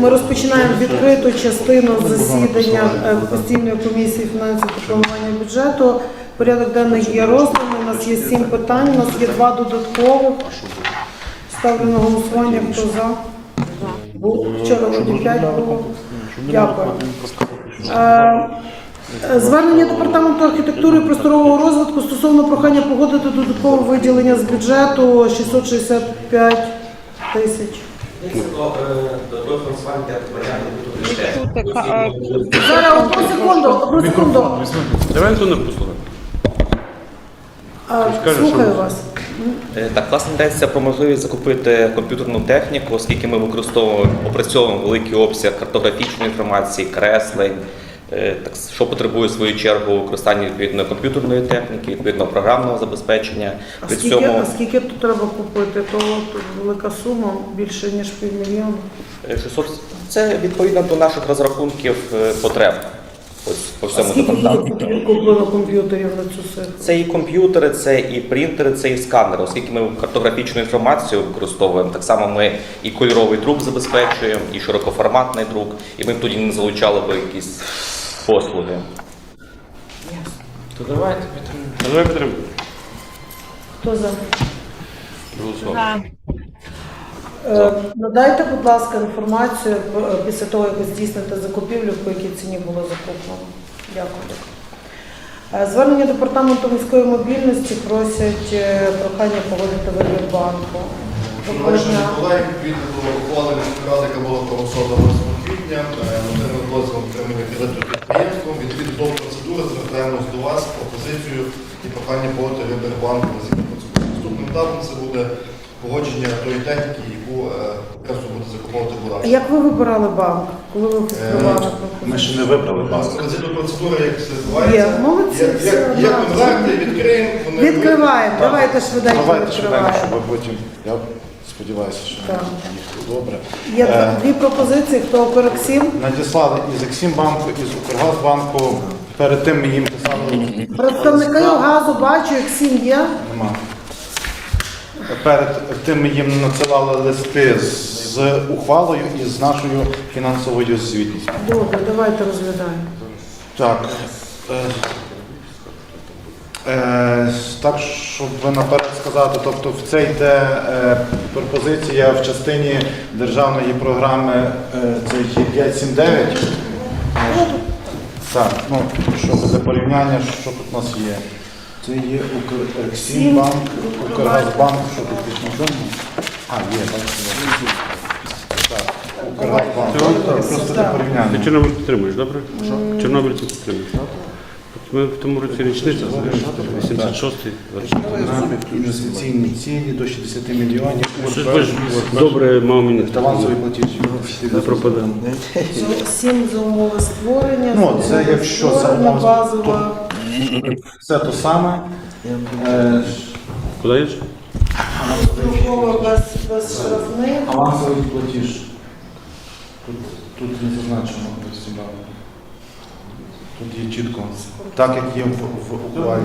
Ми розпочинаємо відкриту частину засідання е, постійної комісії фінансів та планування бюджету. Порядок денний є розданий. У нас є сім питань. У нас є два додаткових. Ставлю на голосування. Хто за? Вчора вроді п'ять було. Дякую. Е, Звернення департаменту архітектури і просторового розвитку стосовно прохання погодити додаткове виділення з бюджету 665 тисяч. Зараз одну секунду, одну секунду. Давай Антона послухаємо. А, Скажи, Слухаю що- вас. Е, Так, власне йдеться про можливість закупити комп'ютерну техніку, оскільки ми використовуємо опрацьовуємо великий обсяг картографічної інформації, креслень, що потребує в свою чергу використання відповідної комп'ютерної техніки, відповідного програмного забезпечення. А При скільки, цьому а скільки тут треба купити? То тут велика сума, більше ніж півмільйона. е, 600 це відповідно до наших розрахунків е, потреб ось по всьому буде куплено комп'ютерів на цю цифру? Це і комп'ютери, це і принтери, це і сканери. Оскільки ми картографічну інформацію використовуємо, так само ми і кольоровий друк забезпечуємо, і широкоформатний друк, і ми б тоді не залучали би якісь послуги. То давайте підтримуємо. Давай підтримуємо. Хто за? Голосуємо. Е, Надайте, будь ласка, інформацію е, після того, як ви здійсните закупівлю, по якій ціні було закуплено. Дякую. Е, Звернення департаменту міської мобільності просять е, прохання погодити вибір банку. Доброго Шановні дня. колеги, відповідно до ухвали міської ради, яка була правосудна 8 квітня, е, дозволу отримання кредиту підприємством. Відповідно до процедури звертаємось до вас з пропозицією і прохання погодити вибір банку на згідно процедури. Наступним етапом це буде погодження тої техніки, яку е, підприємство буде закуповувати А була. Як ви вибирали банк? Коли ви відкривали Ми ще не вибрали банк. Згідно процедури, як все відбувається, Є, молодці, як, все, як, як да. конверти відкриємо, вони Відкриваємо, давайте швиденько Давайте швиденько, відкриваємо. щоб потім. Я сподіваюся, що Так. їх добре. Є Е, дві пропозиції, хто Операксім? Надіслали із Ексімбанку, із Укргазбанку. Перед тим ми їм писали. Представники газу бачу, Ексім є. Нема. Перед тим ми їм надсилали листи з ухвалою і з нашою фінансовою звітністю. Добре, давайте розглядаємо. Так. Е, так, щоб ви наперед сказати, тобто в це йде е, пропозиція в частині державної програми е, це 579. Е, Так, ну що для порівняння, що тут у нас є? Це є Укрексімбанк, Укргазбанк, що тут більш? А, є, бачите. Так, Укргазбанк. Просто для Ти порівняння. Чорнобиль підтримуєш, добре? Чорнобиль ти підтримуєш, так? Ми в тому році річниця, 86-й. Інвестиційні цілі до 60 мільйонів. Добре мав мені Авансовий платіж. не пропаде. Сім за умови створення. Ну, це якщо за умови базова. Все то саме. Е, Куди йдеш? Без, штрафних. Авансовий платіж. Тут, не зазначено. Тут є чітко. Так як є в, в ухвалі.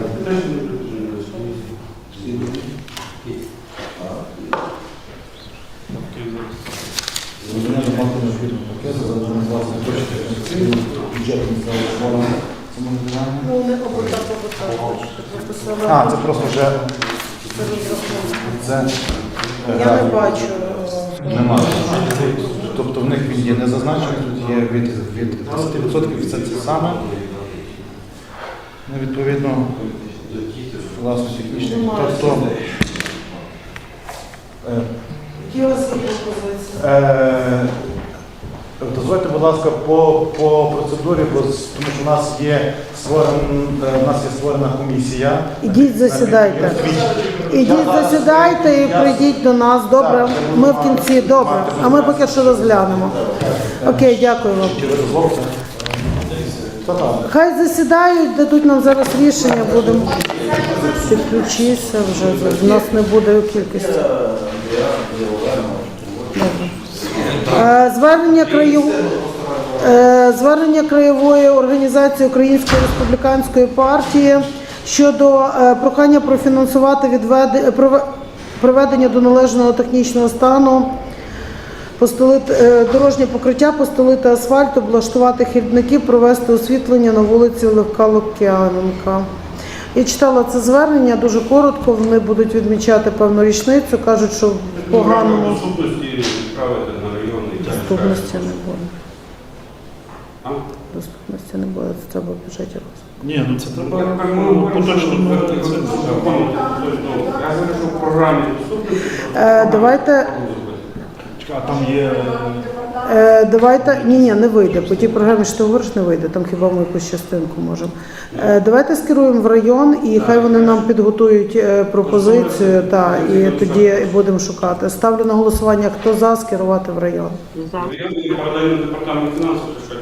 Зрозуміло, пакету, точки самоврядування. Ну, не обертав, обертав. А, це просто вже Це е, Я не бачу. е, Нема. Тобто в них він є не зазначений, тут є від, від 10% все це саме. Ну, відповідно, власне технічний. Тобто, е, Які у вас є пропозиції? Е, Дозвольте, будь ласка, по, по процедурі, бо тому що у нас є створен, е, у нас є створена комісія. Ідіть засідайте. Ідіть засідайте і прийдіть до нас. Добре, ми в кінці добре. А ми поки що розглянемо. Окей, дякую вам. Хай засідають, дадуть нам зараз рішення, будемо підключитися вже. В нас не буде кількості. Добре. Е, Звернення краю. е, Звернення краєвої організації Української республіканської партії щодо е, прохання профінансувати відведе- прове- приведення до належного технічного стану Постелити е, дорожнє покриття, постелити асфальт, облаштувати хідники, провести освітлення на вулиці Левка Лук'яненка. Я читала це звернення дуже коротко. Вони будуть відмічати певну річницю. кажуть, що в поганому Доступності відправити на. Доступності не буде. А? Доступності не буде. Це треба в бюджеті розвитку. Ні, ну це треба ми поточно. поточно. Я говорю, що в програмі доступності. Е, давайте А там є Е, давайте ні, ні, не вийде. По тій програмі, що ти говориш, не вийде. Там хіба ми якусь частинку можемо. Е, давайте скеруємо в район і хай вони нам підготують е, пропозицію. Та і тоді будемо шукати. Ставлю на голосування, хто за скерувати в район. Я не передаю департамент фінансів, що я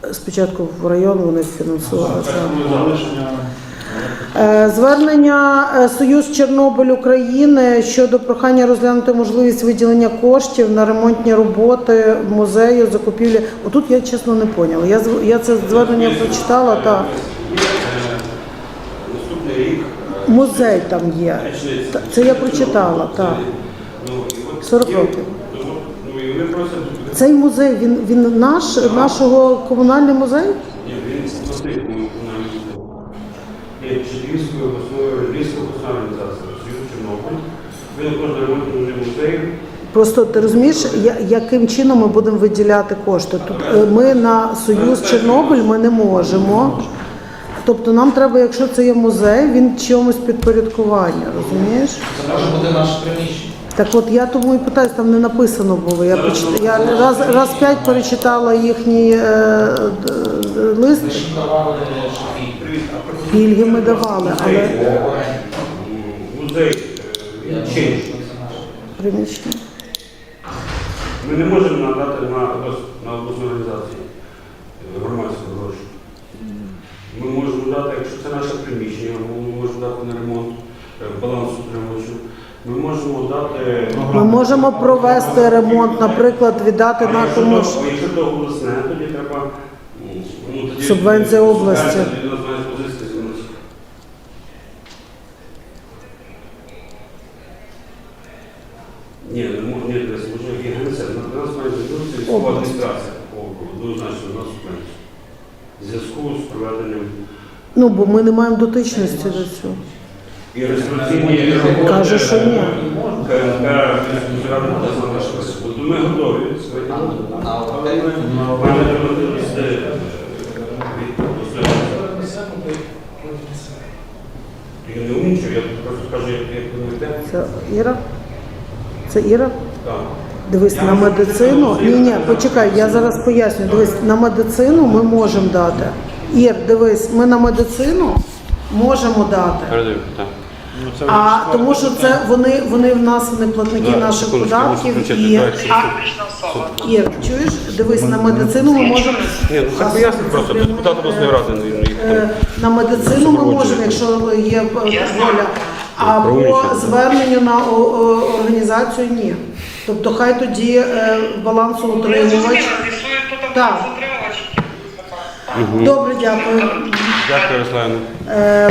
прошу. Спочатку в район вони фінансували. Так, це. залишення. Е, Звернення е, Союз Чорнобиль України щодо прохання розглянути можливість виділення коштів на ремонтні роботи музею, закупівлі. Отут я чесно не поняла. Я я це звернення прочитала. Та Наступний рік. музей там є. Це я прочитала. Так Ну, і от 40 років. Цей музей він він наш нашого комунальний музей. Ні, він платить мою комунальну музею. Є Львівською обласною Львівською обласною організацією Союз Чорнобиль. Він кожен ремонтний музей. Просто ти розумієш, яким чином ми будемо виділяти кошти? Тут е, ми на Союз Чорнобиль ми не можемо. Тобто нам треба, якщо це є музей, він чомусь підпорядкування, розумієш? Це може бути наше приміщення. Так от я тому і питаюсь, там не написано було. Я, почит... я раз, раз п'ять перечитала їхній е, д- лист, Ми давали шафі. пільги ми давали, але Музей е, чинний. приміщення. Ми не можемо надати на, на обласну організацію е, громадські гроші. Ми можемо дати, якщо це наше приміщення, ми можемо дати на ремонт е, балансоутримувачу. Ми можемо дати. Ми можемо провести ремонт, наприклад, віддати А на якщо то- Якщо то обласне, тоді треба. ну, тоді- Субвенція області. Тоді у нас має позиція звернутися. Ні, не можна, ні, дивись, може є ГНС. На нас має звернутися військова Область. адміністрація по округу, однозначно на субвенцію. В зв'язку з проведенням Ну, бо ми не маємо дотичності до цього. і реєстраційні роботи. Каже, що ні. Ми готові послідовності. Я не умнічаю, я просто кажу, як воно. Це Іра? Це Іра? Так. Дивись, на медицину. Ні, ні, почекай, я зараз поясню. Дивись, на медицину ми можемо дати. Ір, дивись, ми на медицину можемо дати. Передаю, так. Ну, це А тому що це вони, вони в нас вони платники Да, наших секундочку, податків включити, і що- а, Ір, чуєш? Дивись, на медицину ми можемо. Ні, ну це поясню просто, депутат обласної ради, ну, їх там. Е, На медицину ми можемо, якщо є е, воля. А по зверненню на о- о- організацію ні. Тобто хай тоді е, балансоутримувач. Так. Добре, дякую. Дякую, Руслана. Е,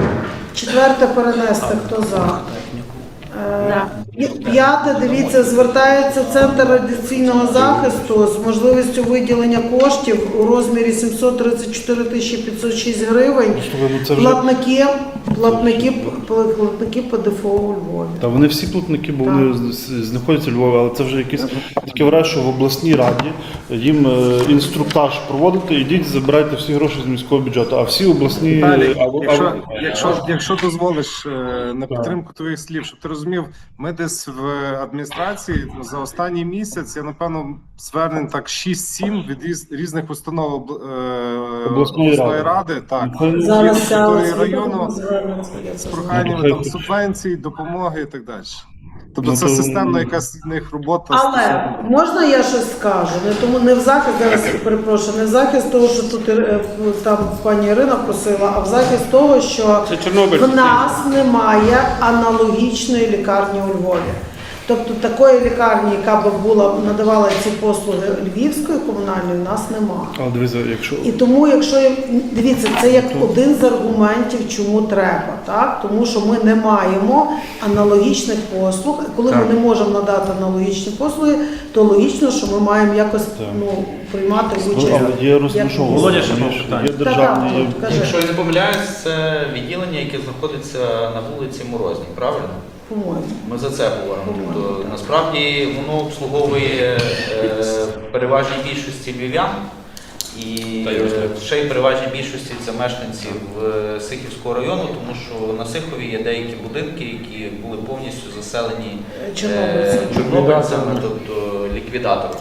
Четверте перенести. Хто за? Е, П'яте, дивіться, звертається центр радіаційного захисту з можливістю виділення коштів у розмірі 734 тисячі 506 гривень. Ну це вже- Платники, платники, платники ПДФО у Львові. Та вони всі платники, бо вони знаходяться в Львові, але це вже якесь таке враження, що в обласній раді їм е, інструктаж проводити, ідіть, забирайте всі гроші з міського бюджету, а всі обласні Віталій, або- якщо, якщо, якщо дозволиш е, на підтримку твоїх слів, щоб ти розумів, ми десь в адміністрації за останній місяць я напевно звернень так 6-7 від різних установ е, Обласної ради. ради, так Зараз району з проханнями там субвенцій, допомоги і так далі. Тобто Ну, це то- системна якась в них робота. Але стосовно- можна я щось скажу? Не тому не в захист зараз перепрошую, не в захист того, що тут е, там пані Ірина просила, а в захист того, що Це Чорнобиль. в нас немає аналогічної лікарні у Львові. Тобто такої лікарні, яка б була надавала ці послуги львівської комунальної, в нас немає. Але дивіться, якщо І тому, якщо дивіться, це як один з аргументів, чому треба, так тому що ми не маємо аналогічних послуг. Коли ми не можемо надати аналогічні послуги, то логічно, що ми маємо якось ну приймати участь. але є розмішовування. Володя, ще питання. Є є. Якщо я не помиляюсь, це відділення, яке знаходиться на вулиці Морозній, правильно? Ми за це говоримо. Тобто насправді воно обслуговує е, переважній більшості львів'ян. І е, ще й переважній більшості це мешканців е, Сихівського району, тому що на Сихові є деякі будинки, які були повністю заселені Е, е, чорнобильцями, тобто ліквідаторами.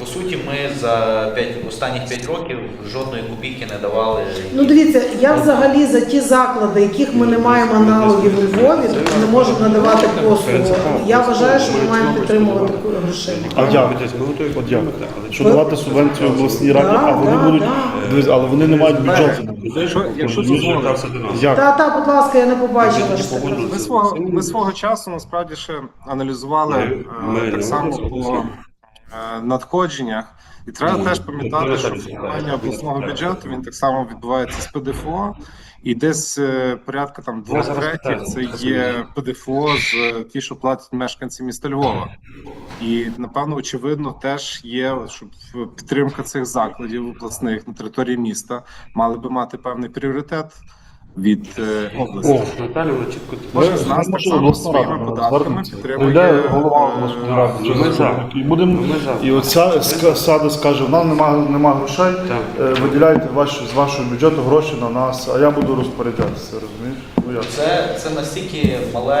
По суті, ми за п'ять останніх 5 років жодної копійки не давали. Ну дивіться, я взагалі за ті заклади, яких ми не маємо аналогів у Львові, тобто не можемо надавати послугу. Я вважаю, що ми маємо підтримувати грошей. А як? От як? Що давати субвенцію обласній раді, а вони будуть дивіться, але вони не мають бюджету. Якщо, якщо Як? Та, та, будь ласка, я не побачила. що. Ми свого, ми свого часу насправді ще аналізували е, так само по е, надходженнях. І треба теж пам'ятати, що формування обласного бюджету він так само відбувається з ПДФО, і десь е, порядка там двох третіх це є ПДФО з е, ті, що платять мешканці міста Львова. І напевно, очевидно, теж є, щоб підтримка цих закладів обласних на території міста мали би мати певний пріоритет від е, області. Кожен з нас так само своїми податками підтримує голова е, заступник. І будемо і оця сада скаже: нам немає нема грошей. Е, Виділяйте ваші з вашого бюджету гроші на нас, а я буду розпоряджатися. Розумієш? Це, це настільки мале,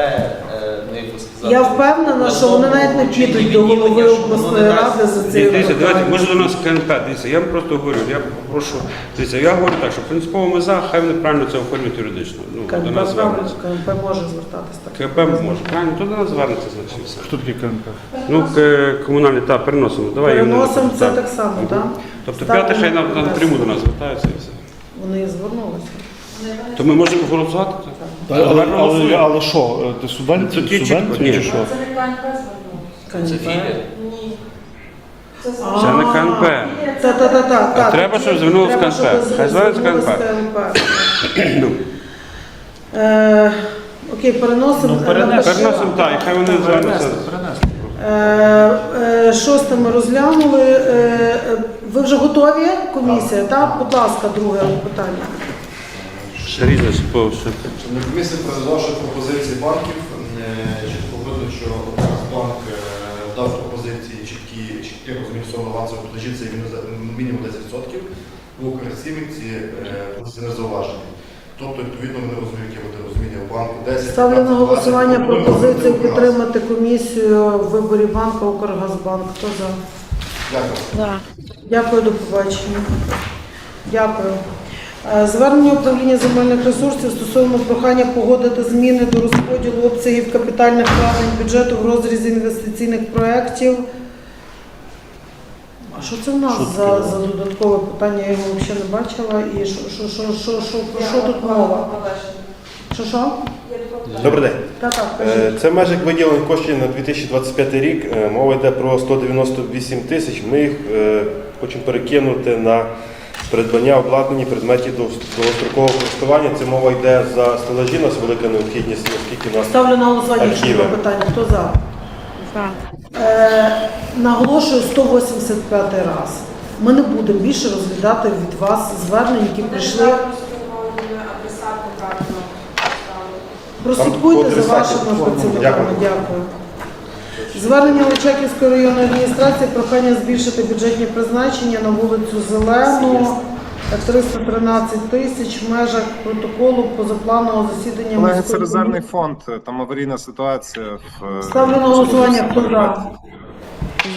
е, ну як би сказати. Я впевнена, що вони навіть не підуть до голови обласної ради за цей Дивіться, давайте, може до нас КНП, дивіться, я вам просто говорю, я попрошу, дивіться, я говорю так, що принципово ми за, хай вони правильно це оформлять юридично. Ну, до нас звернуться. КНП може звертатись так. КНП може, правильно, то до нас звернеться, значить і все. Хто такий КНП? Ну, к- комунальні, так, переносимо. Давай, я не- Переносимо це так. само, так? Тобто п'яте хай на, на напряму до нас звертаються і все. Вони звернулися. То ми можемо голосувати? Так? Але, але, але, але що, е, ти Тоді чітко, субвенцію чи що? Це не КНП звернулося. Це КНП. філія. Ні. Це Це не КНП. Та, та, та, та, та. треба, щоб звернулось Треба, КНП. щоб Хай звернеться звернулось КНП. КНП. Е, Окей, переносимо. Ну, перенесемо. на- Переносимо, так, і хай вони звернуться. Е, е, Шосте ми розглянули. Е, е, Ви вже готові, комісія? Так, будь ласка, друге питання. Ще різне, що по- що- На комісії проголосувавши пропозиції банків, е, чітко видно, що банк дав пропозиції чіткі, чіткі розуміння свого авансового платежі, це мінімум 10%. У Укрсімівці це не зауважені. Тобто, відповідно, вони розуміють, яке буде розуміння у банку 10. Ставлю на голосування 20. пропозицію підтримати комісію в виборі банка Укргазбанк. Хто за? Дякую. Дякую, до побачення. Дякую. Е, Звернення управління земельних ресурсів стосовно прохання погодити зміни до розподілу обсягів капітальних вкладень бюджету в розрізі інвестиційних проєктів. А що це в нас за, за додаткове питання? Я його взагалі не бачила. І що, що, що, що, що, про що тут мова? Що що? Добрий день. Так, так, Е, кажіть. Це в межах виділень коштів на 2025 рік. Е, Мова йде про 198 тисяч. Ми їх хочемо перекинути на придбання обладнання предметів дов- довгострокового користування. Це мова йде за стелажі, у нас велика необхідність, оскільки у нас Ставлю на голосування ще Архіви. питання. Хто за? Е, наголошую 185 раз. Ми не будемо більше розглядати від вас звернень, які прийшли. Адресат. Прослідкуйте за вашими працівниками. Дякую. Звернення Личаківської районної адміністрації прохання збільшити бюджетні призначення на вулицю Зелену 313 тисяч в межах протоколу позапланового засідання Колеги, це міської резервний фонд, там аварійна ситуація в е, Ставлю на голосування. Хто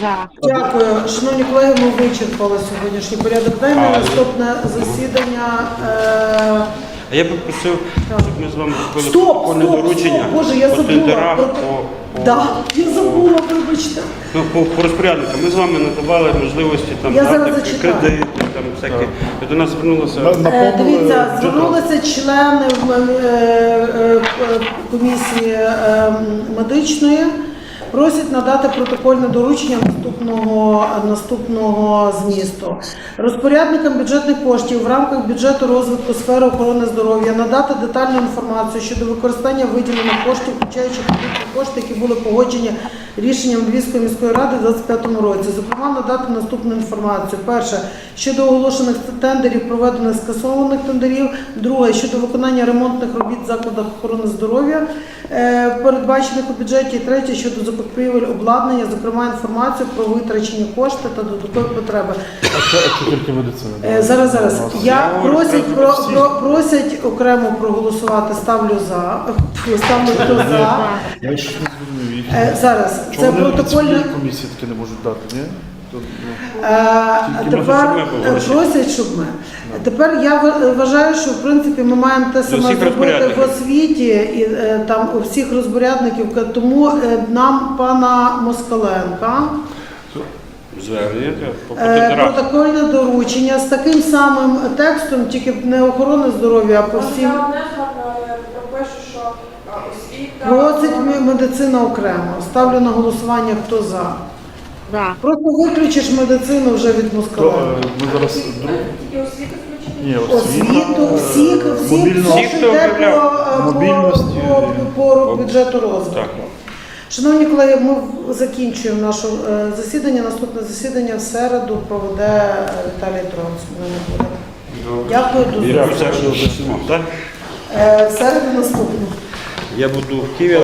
за? Дякую. Шановні колеги, ми вичерпали сьогоднішній порядок денний. Наступне засідання. Е... А я би просив, щоб ми з вами зробили Стоп, протокольне стоп, доручення стоп, Боже, я по забула. тендерах, Про- по, по, Да, я забула, вибачте. ну, по, по розпорядникам. Ми з вами надавали можливості там Я зачитаю. кредити, там всякі. І до нас звернулося. На- на Е, Дивіться, е, бюджетну. звернулися члени е, е, е, комісії е, медичної Просять надати протокольне доручення наступного, наступного змісту. Розпорядникам бюджетних коштів в рамках бюджету розвитку сфери охорони здоров'я надати детальну інформацію щодо використання виділених коштів, включаючи кошти, які були погоджені рішенням Львівської міської ради у 2025 році. Зокрема, надати наступну інформацію. Перше, щодо оголошених тендерів, проведених скасованих тендерів. Друге, щодо виконання ремонтних робіт в закладах охорони здоров'я, е, передбачених у бюджеті. Третє, щодо закупівель обладнання, зокрема інформацію про витрачені кошти та додаткові потреби. А це, тільки медицина. Е, Зараз, зараз. Я просять, про, про, просять окремо проголосувати. Ставлю за. Ставлю хто за. Я ще не зрозумів. Е, Зараз Чому це вони від протокольне. комісії таке не можуть дати, ні? То, ну, Е, Тепер просять, щоб ми. Тепер я вважаю, що в принципі ми маємо те саме зробити в освіті і е, там у всіх розпорядників. Тому е, нам пана Москаленка протокольне доручення з таким самим текстом, тільки не охорони здоров'я, а по всім. освіта... Просить медицина окремо. Ставлю на голосування, хто за. Просто виключиш медицину вже від е, ми зараз? Ні, Освіту, е, всіх, всіх, мобільно- все, що йде по, е, Мобільності. по, по бюджету розвитку. Так. Шановні колеги, ми закінчуємо наше е, засідання. Наступне засідання в середу проведе е, Віталій Тронц. Мене не буде. Дякую дуже. Е, В середу наступне. Я буду в Києві.